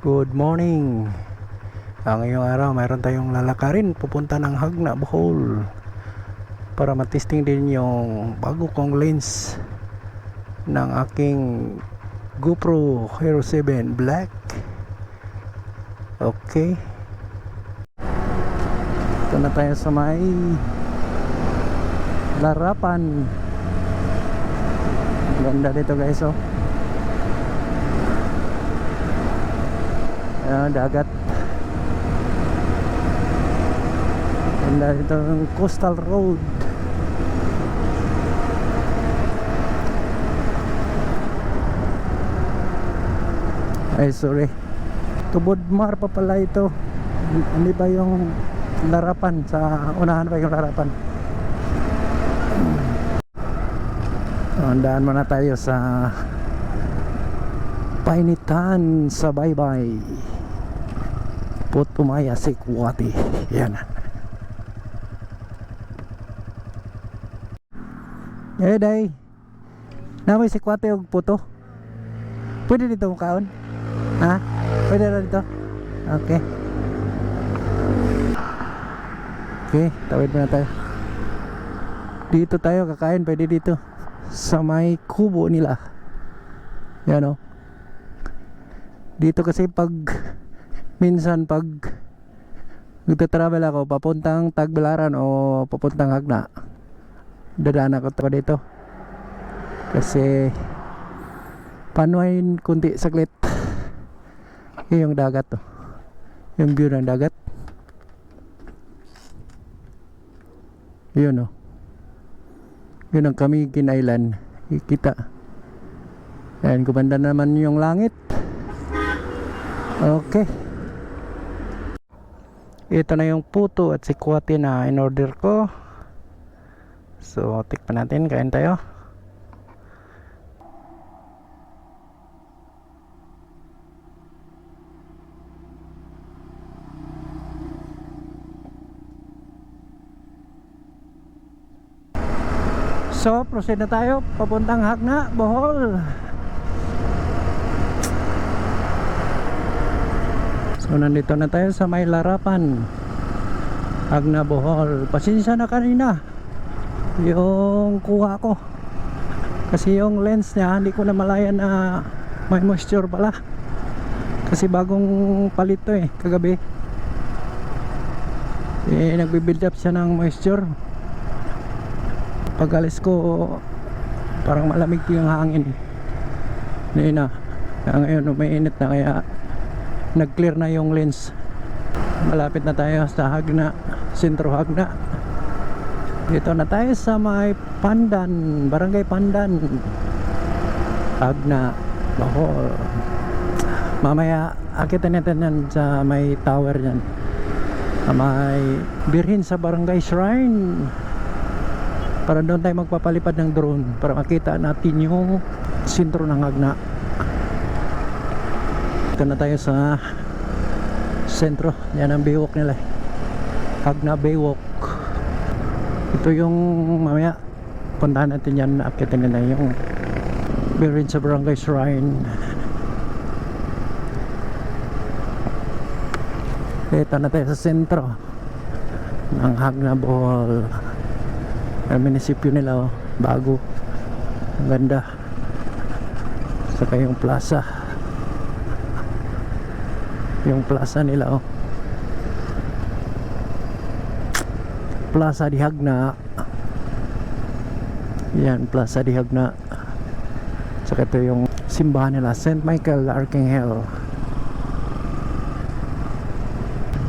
Good morning. Ang ngayong araw, mayroon tayong lalakarin pupunta ng Hagna, Bohol para matesting din yung bago kong lens ng aking GoPro Hero 7 Black. Okay. Ito na tayo sa may Larapan. Ganda dito guys oh. Ayan, dagat. Ganda dito ang coastal road. Ay, sorry. Tubodmar pa pala ito. Hindi ba yung larapan sa unahan pa yung larapan? So, andaan muna tayo sa Painitan sa baybay Putumaya Sikwati Yan. Eh day. Namoy Sikwati og puto. Pwede dito kaon? Ha? Pwede na dito? Okay. Okay, tawid muna tayo. Dito tayo kakain pwede dito. Sa may kubo nila. Yan o dito kasi pag minsan pag nagtatravel ako papuntang Tagbilaran o papuntang Hagna dadaan ako pa dito. Kasi panuayin kunti saglit yun yung dagat to yung view ng dagat. Yun o yun ang Camiguin Island. Ikita. Ayan, gumanda naman yung langit. Okay. Ito na yung puto at sikwati na in order ko. So, tikpan natin. Kain tayo. So, proceed na tayo. Papuntang Hagna, Bohol. So nandito na tayo sa may larapan. Agna Bohol. Pasensya na kanina. Yung kuha ko. Kasi yung lens niya Hindi ko na malaya na May moisture pala. Kasi bagong palit to eh Kagabi. Eh, Nagbibuild up siya ng moisture. Pag alis ko Parang malamig yung hangin Hindi na. Ngayon umiinit na kaya nag-clear na yung lens. Malapit na tayo sa Hagna sentro Hagna. Dito na tayo sa may Pandan barangay Pandan. Hagna Bohol. Mamaya akitin natin yan sa may tower yan. Sa may birhin sa barangay shrine. Para doon tayo magpapalipad ng drone para makita natin yung sentro ng Hagna dito na tayo sa sentro. Yan ang baywalk nila eh. Hagna Baywalk. Ito yung mamaya puntahan natin yan. Akitin nila yung Birin sa Barangay Shrine. Dito na tayo sa sentro ng Hagna Bohol ang munisipyo nila oh, bago. Ang ganda. Saka yung plaza yung plaza nila oh. Plaza di Hagna. Yan plaza di Hagna. Saka ito yung simbahan nila St. Michael Archangel.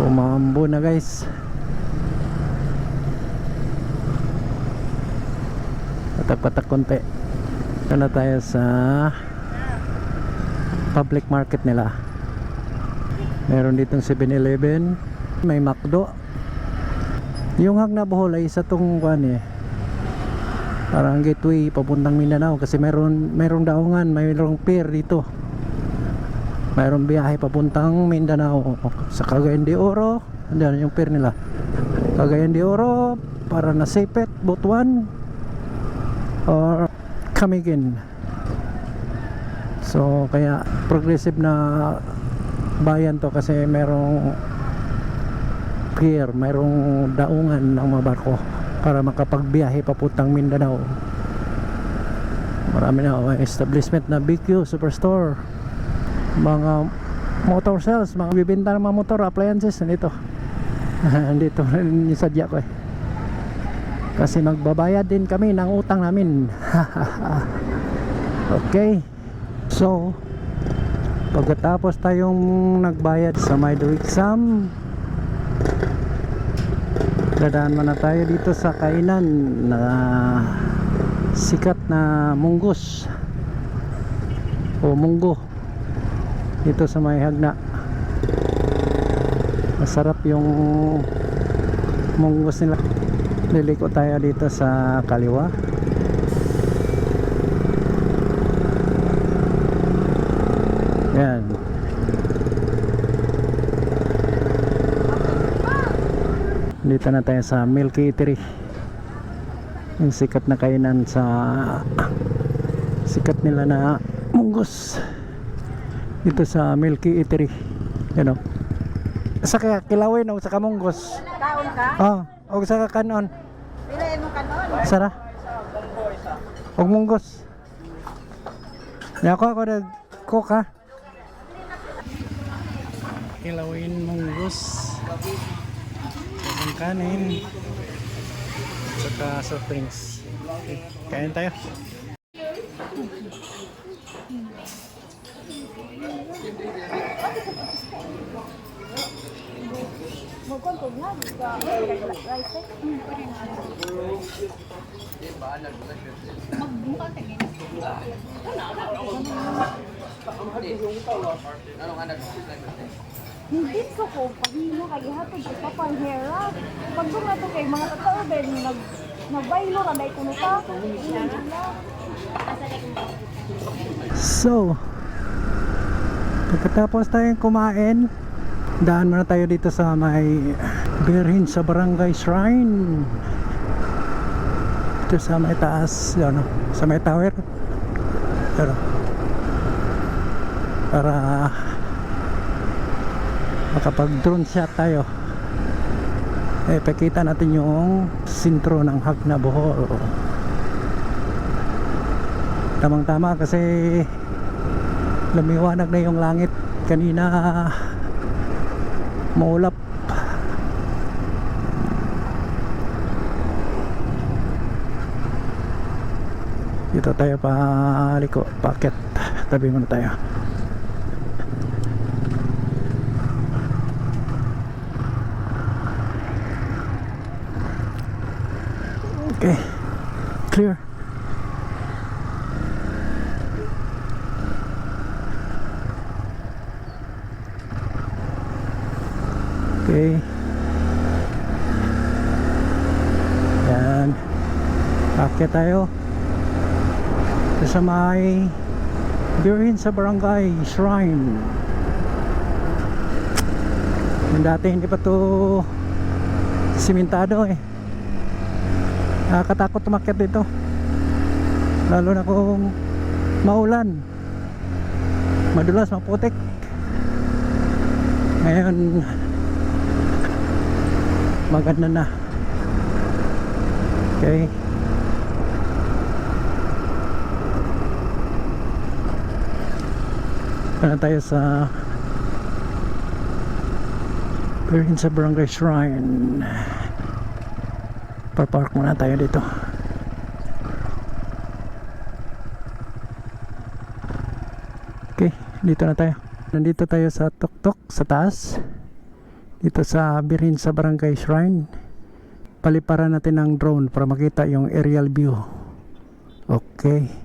Umambo na guys. Patak-patak konti. Ito na tayo sa public market nila meron ditong 7-Eleven may McDo. Yung Hagna Bohol ay isa tong kuan eh parang gateway papuntang Mindanao kasi meron merong daungan mayroong pier dito. Mayroong biyahe papuntang Mindanao sa Cagayan de Oro. Andyan yung pier nila. Cagayan de Oro para na Sepet, Butuan or Camiguin so kaya progressive na bayan to kasi merong pier, merong daungan ng mga barko para makapagbiyahe papuntang Mindanao. Marami na oh, establishment na BQ Superstore. Mga motor sales, mga bibenta ng mga motor, appliances, nandito. nandito rin yung sadya ko eh. Kasi magbabayad din kami ng utang namin. okay. So, pagkatapos tayong nagbayad sa Maido exam, dadaan muna tayo dito sa kainan na sikat na munggos o munggo dito sa may hagna. Masarap yung munggos nila. Liliko tayo dito sa kaliwa yan dito na tayo sa Milky Eatery yung sikat na kainan sa sikat nila na munggos dito sa Milky Eatery yan o sa kilawin o sa kamunggos Kaon ka? oh o sa kanon Pilayin mo kanon. Sara? Og munggos. Ya ako ako nag cook ha. Kilawin munggos. Sabang kanin. Saka soft drinks. Okay, kain tayo. Nga. Sa rice eh. Magbuka tingin. Hindi ko ko pahimo kay hatod ko pa pang hera. Pag doon to kay mga tao din nag nagbaylo ra dai kuno ka. So, pagkatapos tayong kumain, daan muna tayo dito sa may Birhin sa Barangay Shrine. Dito sa may taas, ano, sa may tower. Pero, para makapag drone shot tayo. Eh pakita natin yung sintro ng Hagna Bohol. Tamang tama kasi lumiwanag na yung langit. Kanina maulap. Dito tayo paliko paket tabi muna tayo okay clear Okay. Yan. Akit tayo. Ito sa may Birhin sa Barangay Shrine. Yung dati hindi pa to simentado eh. Nakakatakot tumakyat dito. Lalo na kung maulan. Madulas, maputik. Ngayon, maganda na okay Ano tayo sa Perin sa Barangay Shrine Papark muna tayo dito. Okay, dito na tayo. Nandito tayo sa Tuktok sa taas. Dito sa Birin sa Barangay Shrine. Paliparan natin ng drone para makita yung aerial view. Okay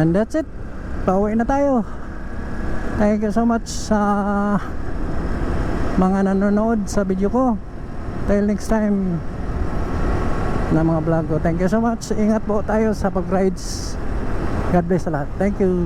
And that's it. Pauwi na tayo. Thank you so much sa mga nanonood sa video ko. Till next time na mga vlog ko. Thank you so much. Ingat po tayo sa pag-rides. God bless sa lahat. Thank you.